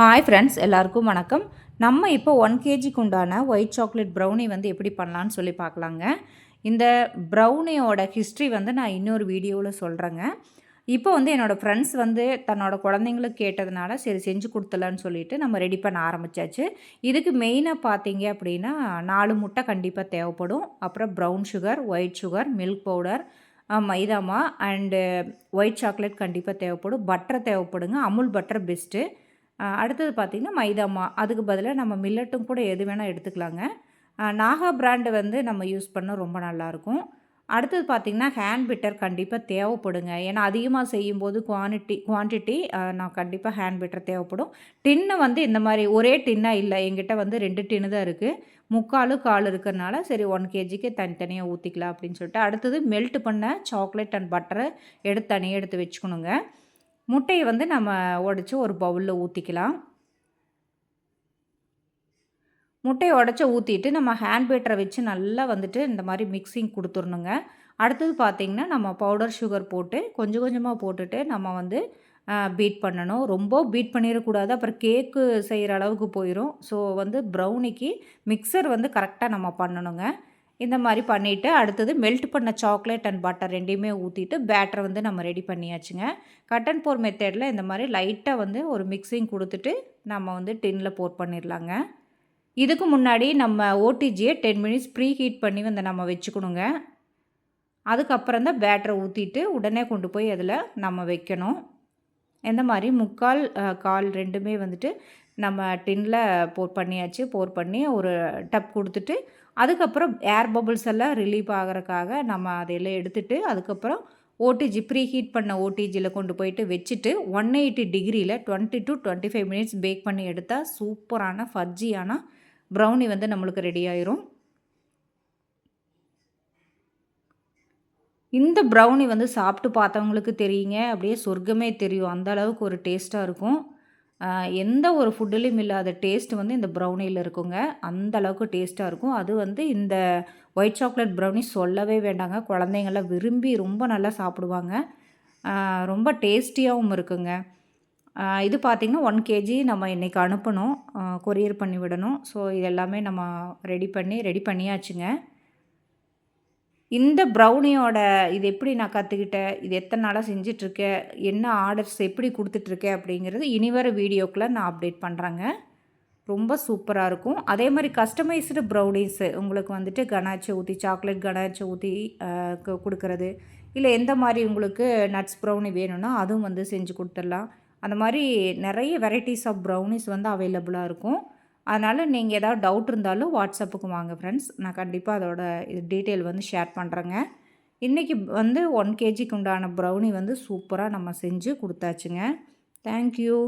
Hi friends எல்லாருக்கும் வணக்கம். நம்ம இப்போ ஒன் கேஜிக்கு உண்டான ஒயிட் சாக்லேட் ப்ரௌனி வந்து எப்படி பண்ணலான்னு சொல்லி பார்க்கலாங்க. இந்த ப்ரௌனியோட ஹிஸ்ட்ரி வந்து நான் இன்னொரு வீடியோவில் சொல்கிறேங்க இப்போ வந்து என்னோடய ஃப்ரெண்ட்ஸ் வந்து தன்னோட குழந்தைங்களுக்கு கேட்டதுனால சரி செஞ்சு கொடுத்துலன்னு சொல்லிட்டு நம்ம ரெடி பண்ண ஆரம்பித்தாச்சு இதுக்கு மெயினாக பார்த்தீங்க அப்படின்னா நாலு முட்டை கண்டிப்பாக தேவைப்படும். அப்புறம் brown sugar white sugar milk powder மைதாமா and white chocolate கண்டிப்பாக தேவைப்படும். பட்டர் தேவைப்படுங்க. அமுல் பட்டர் பெஸ்ட்டு அடுத்தது பார்த்திங்கன்னா மைதாமா அதுக்கு பதிலாக நம்ம மில்லட்டும் கூட எது வேணால் எடுத்துக்கலாங்க. நாகா பிராண்டு வந்து நம்ம யூஸ் பண்ண ரொம்ப நல்லாயிருக்கும் அடுத்தது பார்த்திங்கன்னா ஹேண்ட் பிட்டர் கண்டிப்பாக தேவைப்படுங்க. ஏன்னா அதிகமாக செய்யும்போது குவான்டிட்டி குவான்டிட்டி நான் கண்டிப்பாக ஹேண்ட் பிட்டர் தேவைப்படும். டின்னு வந்து இந்த மாதிரி ஒரே டின்னாக இல்லை. எங்கிட்ட வந்து ரெண்டு டின்னு தான் இருக்குது முக்காலு கால் இருக்கிறனால சரி ஒன் கேஜிக்கு தனித்தனியாக ஊற்றிக்கலாம் அப்படின்னு சொல்லிட்டு. அடுத்தது மெல்ட் பண்ண சாக்லேட் அண்ட் பட்டரை எடுத்து தனியாக எடுத்து வச்சுக்கணுங்க. முட்டையை வந்து நம்ம உடச்சி ஒரு பவுலில் ஊற்றிக்கலாம் முட்டையை உடச்சி ஊற்றிட்டு நம்ம ஹேண்ட் பேட்டரை வச்சு நல்லா வந்துட்டு இந்த மாதிரி மிக்சிங் கொடுத்துடணுங்க. அடுத்தது பார்த்திங்கன்னா நம்ம பவுடர் சுகர் போட்டு கொஞ்சம் கொஞ்சமாக போட்டுட்டு நம்ம வந்து பீட் பண்ணணும். ரொம்ப பீட் பண்ணிடக்கூடாது. அப்புறம் கேக்கு செய்கிற அளவுக்கு போயிடும் ஸோ வந்து ப்ரௌனிக்கு மிக்சர் வந்து கரெக்டாக நம்ம பண்ணணுங்க. இந்த மாதிரி பண்ணிவிட்டு அடுத்தது மெல்ட் பண்ண சாக்லேட் அண்ட் பட்டர் ரெண்டையுமே ஊற்றிட்டு பேட்டரை வந்து நம்ம ரெடி பண்ணியாச்சுங்க. கட் அண்ட் போர் மெத்தேடில் இந்த மாதிரி லைட்டாக வந்து ஒரு மிக்சிங் கொடுத்துட்டு நம்ம வந்து டின்னில் போர் பண்ணிடலாங்க இதுக்கு முன்னாடி நம்ம ஓடிஜியை டென் மினிட்ஸ் ப்ரீ ஹீட் பண்ணி வந்து நம்ம வச்சுக்கணுங்க. அதுக்கப்புறம் தான் பேட்டரை ஊற்றிட்டு உடனே கொண்டு போய் அதில் நம்ம வைக்கணும். இந்த மாதிரி முக்கால் கால் ரெண்டுமே வந்துட்டு நம்ம டின்னில் போர் பண்ணியாச்சு. போர் பண்ணி ஒரு டப் கொடுத்துட்டு அதுக்கப்புறம் ஏர் பபுள்ஸ் எல்லாம் ரிலீவ் ஆகிறதுக்காக நம்ம அதையெல்லாம் எடுத்துகிட்டு அதுக்கப்புறம் ஓடிஜி ப்ரீ ஹீட் பண்ண ஓடிஜியில் கொண்டு போயிட்டு வச்சுட்டு ஒன் எயிட்டி டிகிரியில் twenty to twenty five minutes bake பண்ணி எடுத்தால் சூப்பரான ஃபர்ஜியான ப்ரௌனி வந்து நம்மளுக்கு ரெடி ஆயிரும். இந்த ப்ரௌனி வந்து சாப்பிட்டு பார்த்தவங்களுக்கு தெரியுங்க. அப்படியே சொர்க்கமே தெரியும். அந்த அளவுக்கு ஒரு டேஸ்ட்டாக இருக்கும். எந்த ஒரு ஃபுட்டுலேயும் இல்லாத டேஸ்ட் வந்து இந்த ப்ரௌனியில் இருக்குங்க. அந்த அளவுக்கு டேஸ்ட்டாக இருக்கும். அது வந்து இந்த ஒயிட் சாக்லேட் ப்ரௌனி சொல்லவே வேண்டாங்க. குழந்தைங்களாம் விரும்பி ரொம்ப நல்லா சாப்பிடுவாங்க. ரொம்ப டேஸ்டியாகவும் இருக்குங்க. இது பார்த்திங்கன்னா ஒன் கேஜி நம்ம இன்றைக்கி அனுப்பணும். கொரியர் பண்ணி விடணும். ஸோ இது எல்லாமே நம்ம ரெடி பண்ணி ரெடி பண்ணியாச்சுங்க. இந்த ப்ரௌனியோட இது எப்படி நான் கற்றுக்கிட்டேன் இது எத்தனை நாளாக செஞ்சிட்ருக்கேன் என்ன ஆர்டர்ஸ் எப்படி கொடுத்துட்ருக்கேன் அப்படிங்கிறது இனி வர வீடியோக்குள்ளே நான் அப்டேட் பண்ணுறேங்க ரொம்ப சூப்பராக இருக்கும். அதே மாதிரி கஸ்டமைஸ்டு ப்ரௌனிஸு உங்களுக்கு வந்துட்டு கனாச்சை ஊற்றி சாக்லேட் கனாச்சை ஊற்றி கொடுக்குறது. இல்லை எந்த மாதிரி உங்களுக்கு நட்ஸ் ப்ரௌனி வேணும்னா அதுவும் வந்து செஞ்சு கொடுத்துடலாம். அந்த மாதிரி நிறைய வெரைட்டிஸ் ஆஃப் ப்ரௌனிஸ் வந்து அவைலபிளாக இருக்கும். அதனால் நீங்கள் ஏதாவது டவுட் இருந்தாலும் வாட்ஸ்அப்புக்கு வாங்க ஃப்ரெண்ட்ஸ் நான் கண்டிப்பாக அதோட இது டீட்டெயில் வந்து ஷேர் பண்ணுறேங்க இன்றைக்கி வந்து ஒன் கேஜிக்கு உண்டான ப்ரௌனி வந்து சூப்பராக நம்ம செஞ்சு கொடுத்தாச்சுங்க. தேங்க்யூ